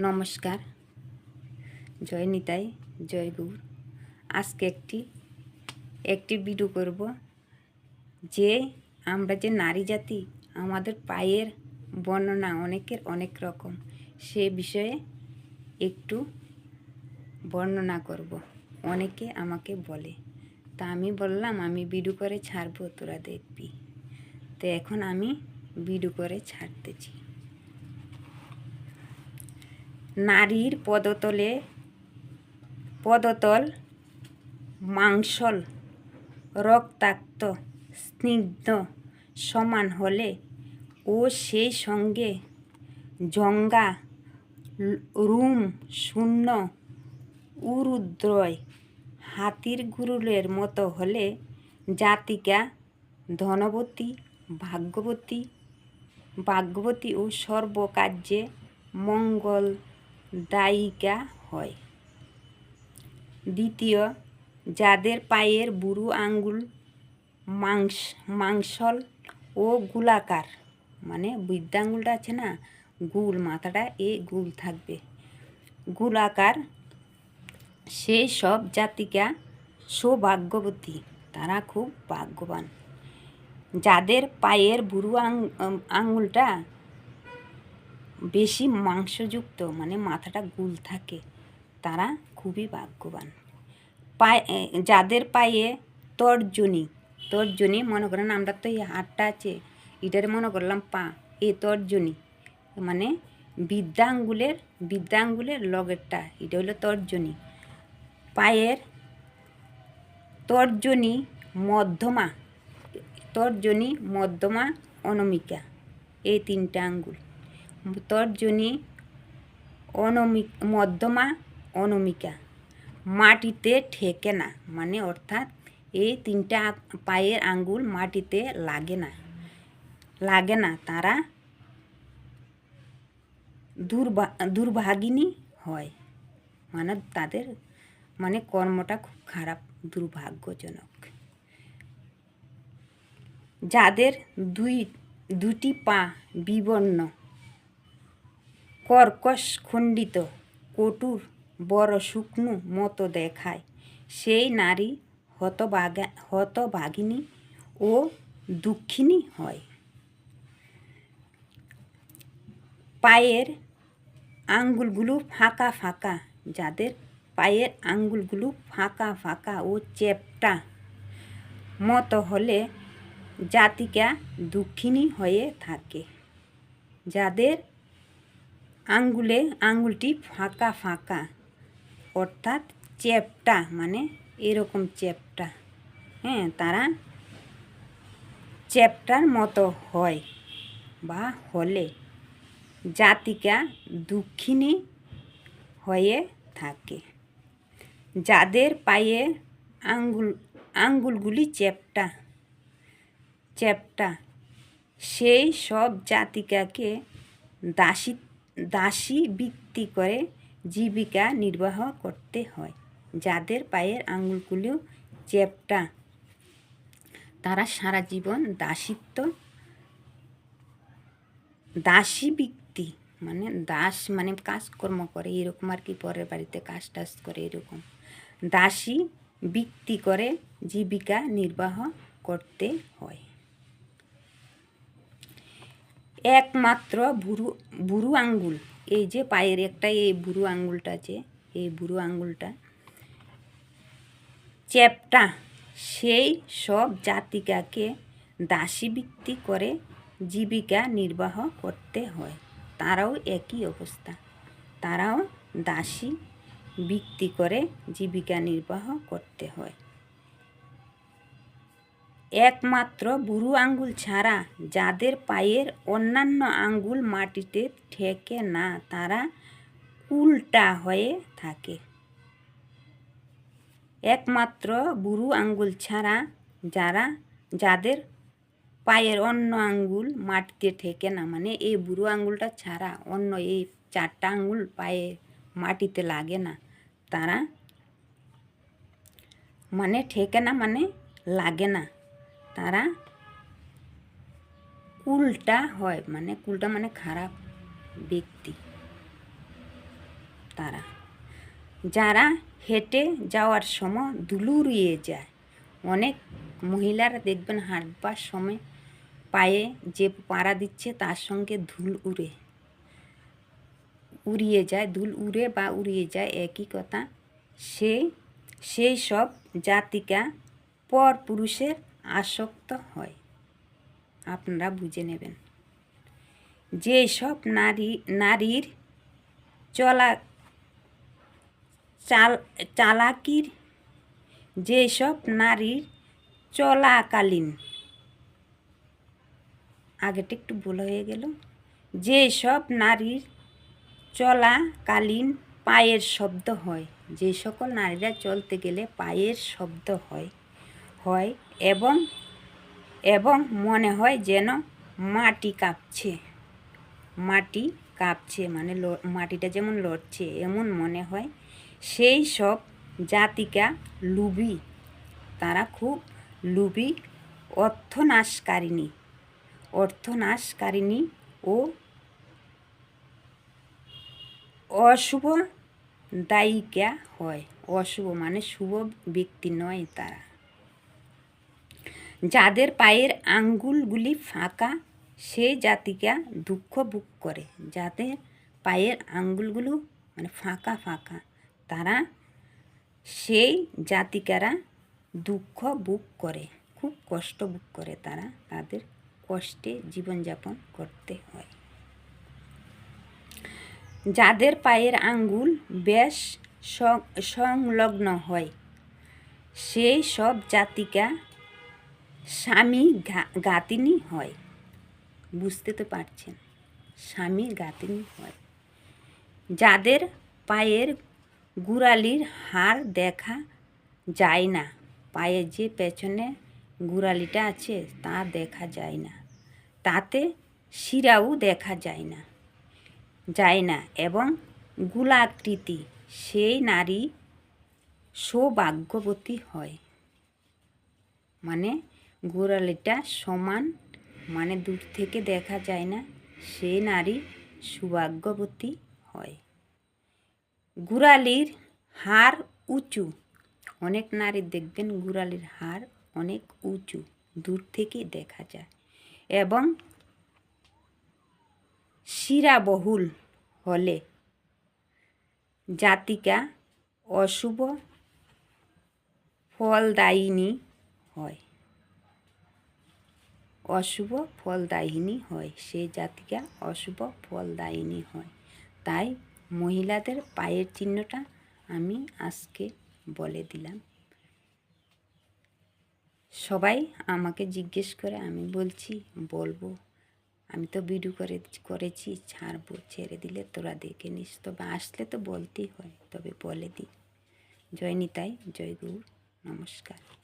নমস্কার। জয় নিতাই, জয় গৌর। আজকে একটি একটি ভিডিও করব যে আমরা যে নারী জাতি, আমাদের পায়ের বর্ণনা অনেকের অনেক রকম। সে বিষয়ে একটু বর্ণনা করব। অনেকে আমাকে বলে। তা আমি বললাম, আমি ভিডিও করে ছাড়বো, তোরা দেখবি। তো এখন আমি ভিডিও করে ছাড়তেছি। নারীর পদতলে, পদতল, মাংসল, রক্তাক্ত, স্নিগ্ধ সমান হলে ও সেই সঙ্গে জঙ্গা, রুম শূন্য, উরুদ্রয়, হাতির গুরুলের মতো হলে জাতিকা, ধনবতী, ভাগ্যবতী ভাগ্যবতী ও সর্বকার্যে মঙ্গল দায়িকা হয়। দ্বিতীয়, যাদের পায়ের বুড়ো আঙ্গুল মাংস, মাংসল ও গোলাকার মানে বৃদ্ধাঙ্গুলটা আছে না, গুল, মাথাটা এ গুল থাকবে। গোলাকার সেই সব জাতিকা সৌভাগ্যবতী, তারা খুব ভাগ্যবান। যাদের পায়ের বুড়ো আং আঙুলটা বেশি মাংসযুক্ত মানে মাথাটা গুল থাকে, তারা খুবই ভাগ্যবান। পায়ে যাদের পায়ে তর্জনী তর্জনী মনে করেন আমরা তো এই হাতটা আছে, এটারে মনে করলাম পা এ তর্জনী মানে বৃদ্ধাঙ্গুলের বৃদ্ধাঙ্গুলের লগেরটা, এটা হলো তর্জনী। পায়ের তর্জনী মধ্যমা তর্জনী মধ্যমা অনমিকা, এই তিনটা আঙ্গুল। তর্জনী অনমিক মধ্যমা, অনমিকা। মাটিতে ঠেকে না মানে অর্থাৎ এই তিনটা পায়ের আঙ্গুল মাটিতে লাগে না লাগে না, তারা দুর্ভা দুর্ভাগিনী হয়। মানে তাদের মানে কর্মটা খুব খারাপ, দুর্ভাগ্যজনক। যাদের দুই, দুটি পা বিবর্ণ কর্কশ খণ্ডিত কটুর বড় শুকনো মতো দেখায়। সেই নারী হতভাগা হতভাগিনী ও দুঃখিনী হয়। পায়ের আঙ্গুলগুলো ফাঁকা ফাঁকা, যাদের পায়ের আঙ্গুলগুলো ফাঁকা ফাঁকা ও চেপটা মতো হলে জাতিকা দুঃখিনী হয়ে থাকে। যাদের আঙ্গুলে, আঙ্গুলটি ফাঁকা ফাঁকা। অর্থাৎ চেপটা মানে এরকম চেপটা হ্যাঁ তারা চেপটার মতো হয় বা হলে। জাতিকা দুঃখিনী হয়ে থাকে। যাদের পায়ে আঙ্গুল, আঙ্গুলগুলি চেপটা চেপটা সেই সব জাতিকাকে দাসী দাসী বৃত্তি করে জীবিকা নির্বাহ করতে হয়। যাদের পায়ের আঙুলগুলো চেপটা তারা সারা জীবন দাসিত্ব দাসী বৃত্তি মানে দাস মানে কাজকর্ম করে, এরকম আর কি পরের বাড়িতে কাজ টাজ করে এরকম। দাসী বৃত্তি করে জীবিকা নির্বাহ করতে হয়। একমাত্র বুড়ো বুড়ো আঙ্গুল। এই যে পায়ের একটা এই বুড়ু আঙ্গুলটা আছে, এই বুড়ো আঙ্গুলটা। চ্যাপটা, সেই সব জাতিকাকে দাসী দাসীবৃত্তি করে জীবিকা নির্বাহ করতে হয়। তারাও একই অবস্থা। তারাও দাসী বৃত্তি করে জীবিকা নির্বাহ করতে হয়। একমাত্র বুড়ো আঙ্গুল ছাড়া যাদের পায়ের অন্যান্য আঙ্গুল মাটিতে ঠেকে না, তারা উল্টা হয়ে থাকে। একমাত্র বুড়ো আঙ্গুল ছাড়া যারা, যাদের পায়ের অন্য আঙ্গুল মাটিতে ঠেকে না মানে এই বুড়ো আঙ্গুলটা ছাড়া অন্য এই চারটা আঙ্গুল পায়ে মাটিতে লাগে না, তারা মানে ঠেকে না মানে লাগে না। তারা কুলটা হয় মানে কুলটা মানে খারাপ ব্যক্তি তারা। যারা হেঁটে যাওয়ার সময় দুলুরিয়ে যায়, অনেক মহিলারা দেখবেন হাঁটবার সময় পায়ে যে পাড়া দিচ্ছে তার সঙ্গে ধুল উড়ে, উড়িয়ে যায়, ধুল উড়ে বা উড়িয়ে যায়, একই কথা। সে, সেই সব জাতিকা পর পুরুষের আসক্ত হয়। আপনারা বুঝে নেবেন। যে সব নারী, নারীর চলা, চাল, চালাকির যেসব নারীর চলাকালীন, আগেটা একটু ভুল হয়ে গেল যেসব নারীর চলাকালীন পায়ের শব্দ হয়, যে সকল নারীরা চলতে গেলে পায়ের শব্দ হয় হয় এবং এবং মনে হয় যেন মাটি কাঁপছে। মাটি কাঁপছে মানে মাটিটা যেমন লড়ছে, এমন মনে হয়। সেই সব জাতিকা লুবি, তারা খুব লুবি অর্থনাশকারিণী। অর্থনাশকারিণী ও অশুভ দায়িকা হয়। অশুভ মানে শুভ ব্যক্তি নয় তারা। যাদের পায়ের আঙ্গুলগুলি ফাঁকা সেই জাতিকা দুঃখ ভোগ করে। যাদের পায়ের আঙ্গুলগুলো মানে ফাঁকা ফাঁকা, তারা সেই জাতিকারা দুঃখ ভোগ করে, খুব কষ্ট ভোগ করে তারা তাদের কষ্টে জীবনযাপন করতে হয়। যাদের পায়ের আঙ্গুল বেশ সংলগ্ন হয়, সেই সব জাতিকা স্বামী গাতিনী হয়। বুঝতে তো পারছেন, স্বামী গাতিনী হয়। যাদের পায়ের গুড়ালির হাড় দেখা যায় না পায়ের যে পেছনে গুড়ালিটা আছে তা দেখা যায় না, তাতে শিরাও দেখা যায় না যায় না এবং গুলাকৃতি, সেই নারী সৌভাগ্যবতী হয়। মানে গোড়ালিটা সমান মানে দূর থেকে দেখা যায় না, সে নারী সৌভাগ্যবতী হয়। গুড়ালির হাড় উঁচু। অনেক নারী দেখবেন গুড়ালির হাড় অনেক উঁচু, দূর থেকে দেখা যায়। এবং শিরাবহুল হলে জাতিকা অশুভ ফলদায়িনী হয়। অশুভ ফলদায়িনী হয়। সেই জাতিকা অশুভ ফলদায়িনী হয়। তাই মহিলাদের পায়ের চিহ্নটা আমি আজকে বলে দিলাম। সবাই আমাকে জিজ্ঞেস করে, আমি বলছি, বলব। আমি তো ভিডিও করে, করেছি, ছাড়বো, ছেড়ে দিলে তোরা দেখে নিস। তবে আসলে তো বলতেই হয়, তবে বলে দিই। জয় নিতাই, জয় গুরু, নমস্কার।